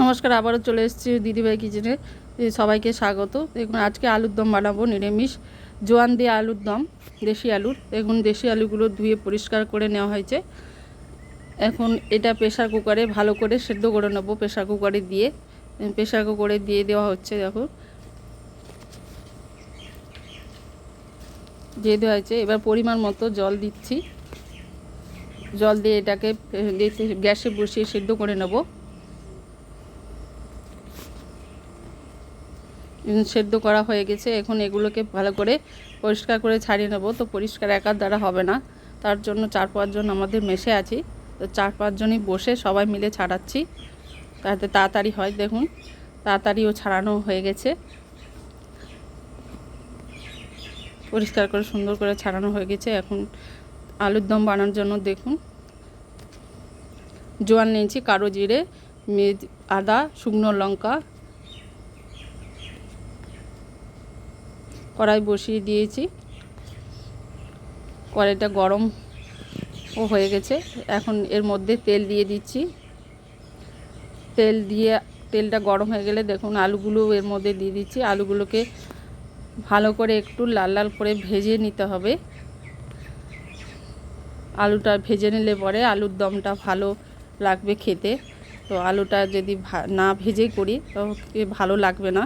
নমস্কার, আবারও চলে এসেছি দিদিভাই কিচেনে। সবাইকে স্বাগত। দেখুন, আজকে আলুর দম বানাবো, নিরামিষ। জোয়ান দিয়ে আলুর দম, দেশি আলুর। দেখুন, দেশি আলুগুলো ধুয়ে পরিষ্কার করে নেওয়া হয়েছে। এখন এটা প্রেশার কুকারে ভালো করে সেদ্ধ করে নেব প্রেশার কুকারে দিয়ে। প্রেশার কুকারে দিয়ে দেওয়া হচ্ছে, দেখুন। দিয়ে দেওয়া হয়েছে। এবার পরিমাণ মতো জল দিচ্ছি। জল দিয়ে এটাকে গ্যাসে বসিয়ে সেদ্ধ করে নেব। সেদ্ধ করা হয়ে গেছে। এখন এগুলোকে ভালো করে পরিষ্কার করে ছাড়িয়ে নেব। তো পরিষ্কার একার দ্বারা হবে না। তার জন্য চার পাঁচজন আমাদের মেশে আছি। তো চার পাঁচজনই বসে সবাই মিলে ছাড়াচ্ছি। তাতে তাড়াতাড়ি হয়, দেখুন। তাড়াতাড়িও ছাড়ানো হয়ে গেছে। পরিষ্কার করে সুন্দর করে ছাড়ানো হয়ে গেছে। এখন আলুর দম বানানোর জন্য দেখুন। জোয়ান নিয়েছি, কালো জিরে আদা, শুকনো লঙ্কা কড়াই বসিয়ে দিয়েছি। কড়াইটা গরম ও হয়ে গেছে। এখন এর মধ্যে তেল দিয়ে দিচ্ছি। তেল দিয়ে, তেলটা গরম হয়ে গেলে দেখুন আলুগুলো এর মধ্যে দিয়ে দিচ্ছি। আলুগুলোকে ভালো করে একটু লাল লাল করে ভেজে নিতে হবে। আলুটা ভেজে নিলে পরে আলুর দমটা ভালো লাগবে খেতে। তো আলুটা যদি না ভেজেই করি, তো ভালো লাগবে না।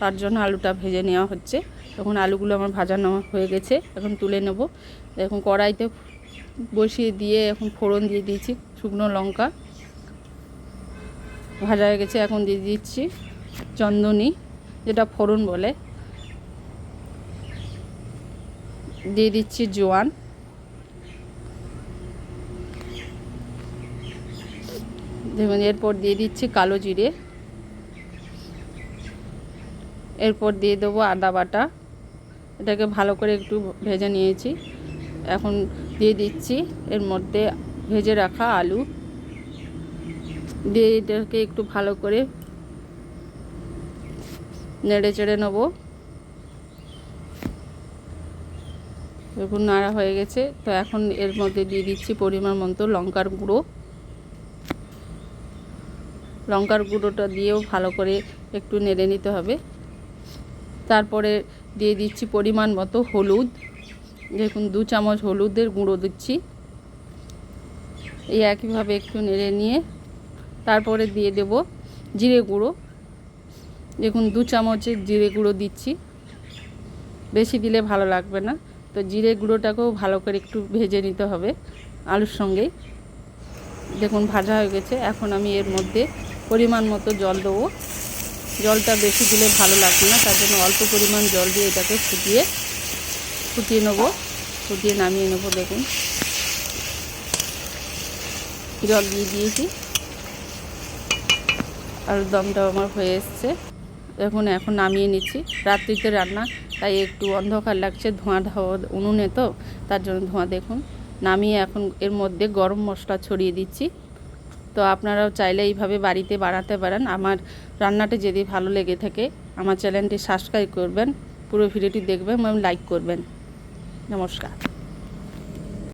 তার জন্য আলুটা ভেজে নেওয়া হচ্ছে। এখন আলুগুলো আমার ভাজা নেওয়া হয়ে গেছে, এখন তুলে নেব। এখন কড়াইতে বসিয়ে দিয়ে এখন ফোড়ন দিয়ে দিয়েছি, শুকনো লঙ্কা। ভাজা হয়ে গেছে, এখন দিয়ে দিচ্ছি চন্দনী, যেটা ফোড়ন বলে। দিয়ে দিচ্ছি জোয়ান। দেখুন, এরপর দিয়ে দিচ্ছি কালো জিরে। এরপর দিয়ে দেবো আদা বাটা। এটাকে ভালো করে একটু ভেজে নিয়েছি। এখন দিয়ে দিচ্ছি এর মধ্যে ভেজে রাখা আলু। দিয়ে এটাকে একটু ভালো করে নেড়ে চেড়ে নেব। দেখুন, নাড়া হয়ে গেছে। তো এখন এর মধ্যে দিয়ে দিচ্ছি পরিমাণ মতো লঙ্কার গুঁড়ো। লঙ্কার গুঁড়োটা দিয়েও ভালো করে একটু নেড়ে নিতে হবে। তারপরে দিয়ে দিচ্ছি পরিমাণ মতো হলুদ। দেখুন, দু চামচ হলুদের গুঁড়ো দিচ্ছি। এই একইভাবে একটু নেড়ে নিয়ে তারপরে দিয়ে দেব জিরে গুঁড়ো। দেখুন, দু চামচের জিরে গুঁড়ো দিচ্ছি। বেশি দিলে ভালো লাগবে না। তো জিরে গুঁড়োটাকেও ভালো করে একটু ভেজে নিতে হবে আলুর সঙ্গেই। দেখুন, ভাজা হয়ে গেছে। এখন আমি এর মধ্যে পরিমাণ মতো জল দেবো। জলটা বেশি দিলে ভালো লাগবে না, তার জন্য অল্প পরিমাণ জল দিয়ে এটাকে ফুটিয়ে ফুটিয়ে নেব, ফুটিয়ে নামিয়ে নেব, দেখুন। জল দিয়ে দিয়েছি। আর দমটাও আমার হয়ে এসছে। দেখুন, এখন নামিয়ে নিচ্ছি। রাত্রিতে রান্না, তাই একটু অন্ধকার লাগছে, ধোঁয়া ধাওয়া উনুনে তো, তার জন্য ধোঁয়া দেখুন। নামিয়ে এখন এর মধ্যে গরম মশলা ছড়িয়ে দিচ্ছি। তো আপনারাও চাইলে এইভাবে বাড়িতে বানাতে পারেন। আমার রান্নাটি যদি ভালো লেগে থাকে, আমার চ্যানেলটি সাবস্ক্রাইব করবেন, পুরো ভিডিওটি দেখবেন এবং লাইক করবেন। নমস্কার।